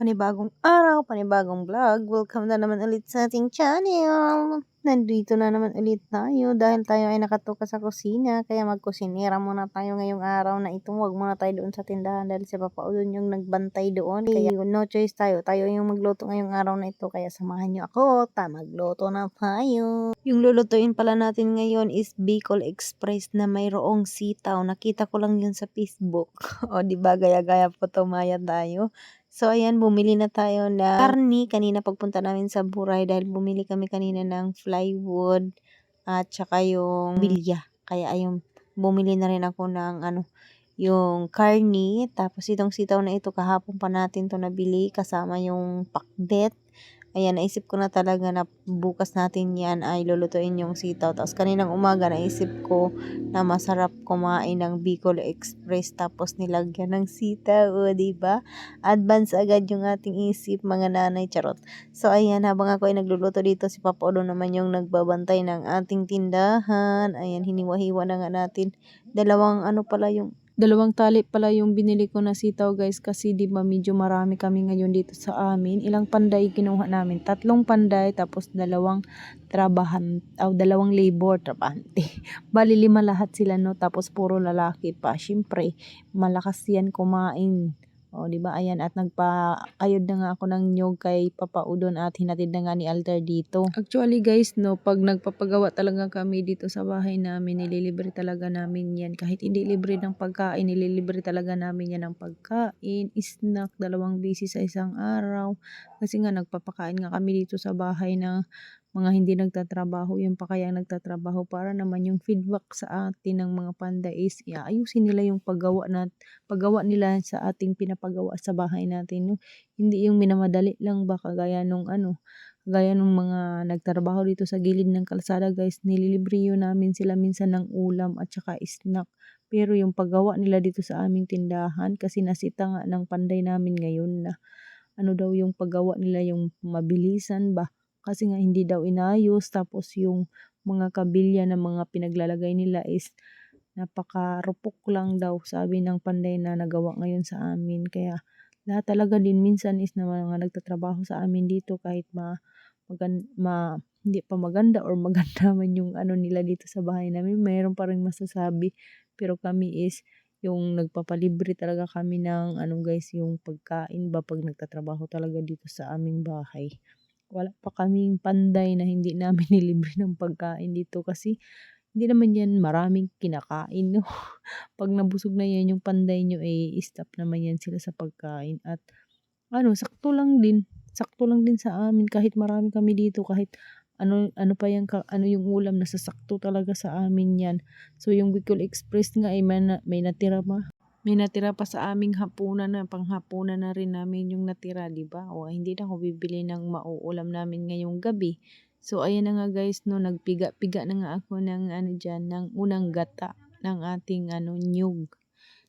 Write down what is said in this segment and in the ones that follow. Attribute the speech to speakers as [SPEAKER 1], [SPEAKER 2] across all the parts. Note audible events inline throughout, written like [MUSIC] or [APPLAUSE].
[SPEAKER 1] Panibagong araw, panibagong vlog. Welcome na naman ulit sa ating channel. Nandito na naman ulit tayo dahil tayo ay nakatuka sa kusina. Kaya magkusinera muna tayo ngayong araw na ito. Huwag muna tayo doon sa tindahan dahil si Papa Udon yung nagbantay doon. Kaya no choice tayo. Tayo yung magluto ngayong araw na ito. Kaya samahan nyo ako. Ta, magluto na tayo. Yung lulutuin pala natin ngayon is Bicol Express na mayroong sitaw. Nakita ko lang yun sa Facebook. [LAUGHS] o di ba gaya-gaya po tumaya tayo. So, ayan, bumili na tayo na karni kanina pagpunta namin sa Buray dahil bumili kami kanina ng plywood at saka yung bilya. Kaya ayun, bumili na rin ako ng ano, yung karni. Tapos itong sitaw na ito, kahapon pa natin to nabili kasama yung pakbet. Ayan, naisip ko na talaga na bukas natin yan ay lulutuin yung sitaw. Tapos kaninang umaga naisip ko na masarap kumain ng Bicol Express tapos nilagyan ng sitaw, o diba? Advance agad yung ating isip, mga nanay charot. So ayan, habang ako ay nagluluto dito, si Papa Olo naman yung nagbabantay ng ating tindahan. Ayan, hiniwa-hiwa na nga natin. Dalawang ano pala yung Dalawang tali pala yung binili ko na sitaw guys kasi di ba medyo marami kami ngayon dito sa amin. Ilang panday kinuha namin? Tatlong panday tapos dalawang trabahan, o dalawang labor, trabahante. [LAUGHS] Bali lima lahat sila no tapos puro lalaki pa. Siyempre malakas yan kumain o, di ba? Ayan, at nagpa-ayod na nga ako ng nyog kay Papa Udon at hinatid na nga ni Alter dito. Actually, guys, no, pag nagpapagawa talaga kami dito sa bahay namin, nililibre talaga namin yan. Kahit hindi libre ng pagkain, nililibre talaga namin yan ng pagkain, snack, dalawang busy sa isang araw. Kasi nga, nagpapakain nga kami dito sa bahay ng mga hindi nagtatrabaho, yung pa kaya nagtatrabaho para naman yung feedback sa atin ng mga panda is ayusin nila yung paggawa na paggawa nila sa ating pinapagawa sa bahay natin no. Hindi yung minamadali lang ba kagaya nung ano gaya nung mga nagtrabaho dito sa gilid ng kalsada guys nililibre namin sila minsan ng ulam at saka snack pero yung paggawa nila dito sa aming tindahan kasi nasita nga ng panday namin ngayon na ano daw yung paggawa nila yung mabilisan ba kasi nga hindi daw inayos tapos yung mga kabilya na mga pinaglalagay nila is napakarupok lang daw sabi ng panday na nagawa ngayon sa amin. Kaya lahat talaga din minsan is na mga nagtatrabaho sa amin dito kahit ma, magan, ma hindi pa maganda or maganda [LAUGHS] man yung ano nila dito sa bahay namin mayroon pa rin masasabi. Pero kami is yung nagpapalibre talaga kami ng ano guys yung pagkain ba pag nagtatrabaho talaga dito sa aming bahay wala pa kaming panday na hindi namin [LAUGHS] nilibre ng pagkain dito kasi hindi naman yan maraming kinakain, no? [LAUGHS] Pag nabusog na yan yung panday nyo, eh, stop naman yan sila sa pagkain. At, ano, sakto lang din. Sakto lang din sa amin. Kahit marami kami dito, kahit ano, ano pa yan, ano yung ulam, nasa sakto talaga sa amin yan. So, yung Bicol Express nga, eh, may, na, may natira ma may natira pa sa aming hapunan na panghapunan na rin namin yung natira, 'di ba? O hindi na ako bibili ng mauulam namin ngayong gabi. So ayan na nga guys, no, nagpiga-piga na nga ako ng ano diyan, ng unang gata ng ating ano nyug.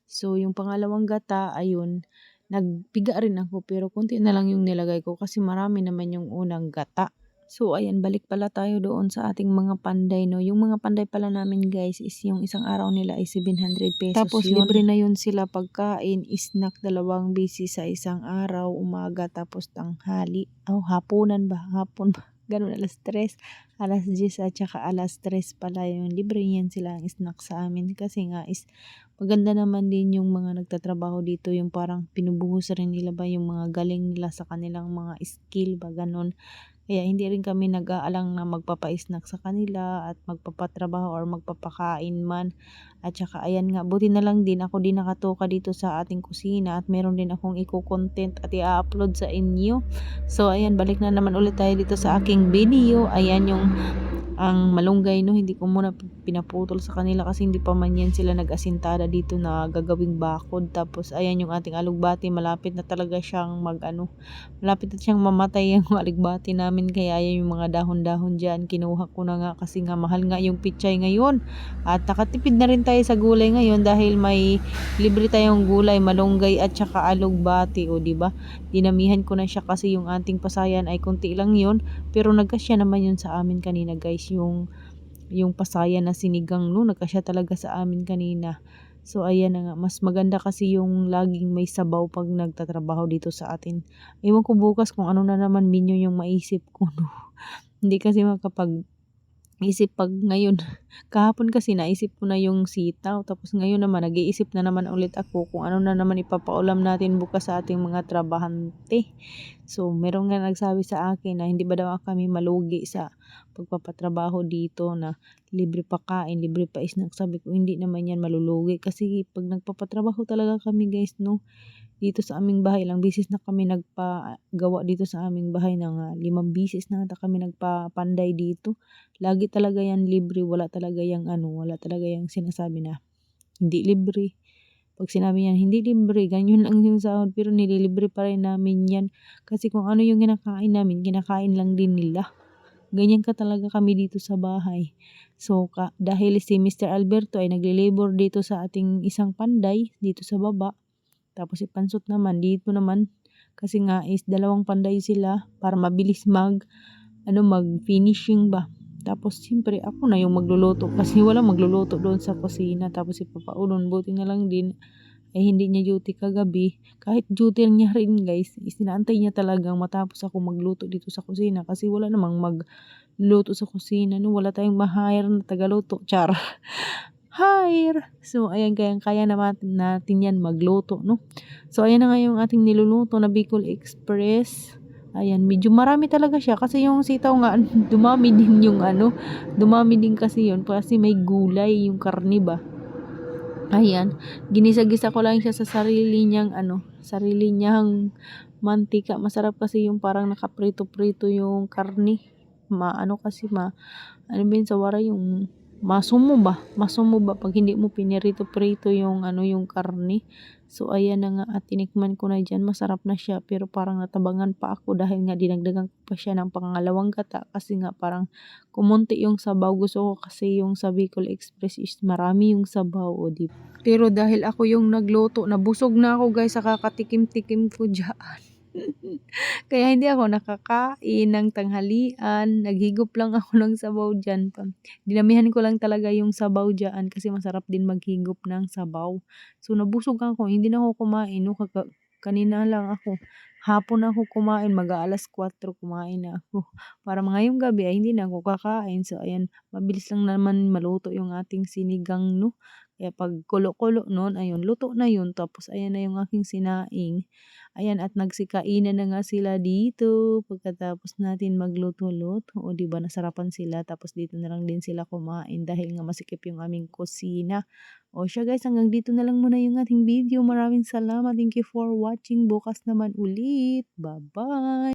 [SPEAKER 1] So yung pangalawang gata, ayun, nagpiga rin ako pero konti na lang yung nilagay ko kasi marami naman yung unang gata. So, ayan, balik pala tayo doon sa ating mga panday, no. Yung mga panday pala namin, guys, is yung isang araw nila ay 700 pesos Tapos, yun. libre na yun sila pagkain, snack, dalawang busy sa isang araw, umaga, tapos tanghali. Oh, hapunan ba? Hapon ba? [LAUGHS] Ganun, alas 3, alas 10, at saka alas 3 pala yung libre yan sila ang snack sa amin. Kasi nga is, maganda naman din yung mga nagtatrabaho dito, yung parang pinubuhos rin nila ba yung mga galing nila sa kanilang mga skill ba, ganun. Kaya hindi rin kami nag-aalang na magpapa-snack sa kanila at magpapatrabaho or magpapakain man. At saka ayan nga, buti na lang din ako din nakatoka dito sa ating kusina at meron din akong i-content at i-upload sa inyo. So ayan, balik na naman ulit tayo dito sa aking video. Ayan yung ang malunggay no hindi ko muna pinaputol sa kanila kasi hindi pa man yan sila nag-asintada dito na gagawing bakod. Tapos ayan yung ating alugbati. Malapit na talaga siyang mag ano malapit na siyang mamatay [LAUGHS] yung alugbati namin. Kaya ayan yung mga dahon-dahon dyan. Kinuha ko na nga kasi nga mahal nga yung pichay ngayon. At nakatipid na rin tayo sa gulay ngayon dahil may libre tayong gulay malunggay at saka alugbati. O di ba? Dinamihan ko na siya kasi yung ating pasayan ay konti lang yun. Pero nagkasya naman yun sa amin kanina guys yung yung pasaya na sinigang no nagkasya talaga sa amin kanina So ayan na nga, mas maganda kasi yung laging may sabaw pag nagtatrabaho dito sa atin. Ewan ko bukas kung ano na naman menu yung maisip ko no. [LAUGHS] Hindi kasi makapag isip pag ngayon. [LAUGHS] Kahapon kasi naisip ko na yung sitaw tapos ngayon naman nag-iisip na naman ulit ako kung ano na naman ipapaulam natin bukas sa ating mga trabahante. So meron nga nagsabi sa akin na hindi ba daw kami malugi sa pagpapatrabaho dito na libre pa kain, libre pa snack. Sabi ko hindi naman yan malulugi kasi pag nagpapatrabaho talaga kami guys no dito sa aming bahay ilang bisis na kami nagpagawa dito sa aming bahay ng uh, limang bisis na ata kami nagpapanday dito. Lagi talaga yan libre wala talaga yung ano wala talaga yung sinasabi na hindi libre. Pag sinabi niyan hindi libre ganyan lang yung sahod pero nililibre pa rin namin yan. Kasi kung ano yung kinakain namin kinakain lang din nila. Ganyan ka talaga kami dito sa bahay. So ka, dahil si Mr. Alberto ay nagle-labor dito sa ating isang panday dito sa baba tapos si Pansot naman, dito naman, kasi nga is dalawang panday sila para mabilis mag, ano, mag-finishing ba. Tapos siyempre ako na yung magluluto kasi wala magluluto doon sa kusina. Tapos si Papa Udon, buti na lang din ay hindi niya duty kagabi. Kahit duty niya rin guys, isinaantay niya talagang matapos ako magluto dito sa kusina kasi wala namang magluto sa kusina. No, wala tayong ma-hire na tagaluto. Char. [LAUGHS] hire. So, ayan, kaya kaya naman natin yan magluto, no? So, ayan na nga yung ating niluluto na Bicol Express. Ayan, medyo marami talaga siya kasi yung sitaw nga, [LAUGHS] dumami din yung ano, dumami din kasi yun kasi may gulay yung karni ba. Ayan, ginisa-gisa ko lang siya sa sarili niyang ano, sarili niyang mantika. Masarap kasi yung parang nakaprito-prito yung karni. Ma ano kasi ma ano ba yun sa yung masumo ba? Masumo ba pag hindi mo pinirito-prito yung ano yung karne. So ayan na nga at tinikman ko na dyan. Masarap na siya pero parang natabangan pa ako dahil nga dinagdagan ko pa siya ng pangalawang gata kasi nga parang kumunti yung sabaw. Gusto ko kasi yung sa Bicol Express is marami yung sabaw o di. Pero dahil ako yung nagluto, nabusog na ako guys sa kakatikim-tikim ko dyan. Kaya hindi ako nakakain ng tanghalian, naghigop lang ako ng sabaw diyan. Dinamihan ko lang talaga yung sabaw diyan kasi masarap din maghigop ng sabaw. So nabusog ako, hindi na ako kumain no kaka kanina lang ako. Hapon ako kumain, mag-aalas 4 kumain na ako. [LAUGHS] Para ngayong gabi ay hindi na ako kakain. So ayan, mabilis lang naman maluto yung ating sinigang no. Kaya pag kulo-kulo noon, ayun, luto na yun. Tapos ayan na yung aking sinaing. Ayan, at nagsikainan na nga sila dito pagkatapos natin magluto-luto. O, di ba nasarapan sila. Tapos dito na lang din sila kumain dahil nga masikip yung aming kusina. O siya guys, hanggang dito na lang muna yung ating video. Maraming salamat. Thank you for watching. Bukas naman ulit. Bye-bye!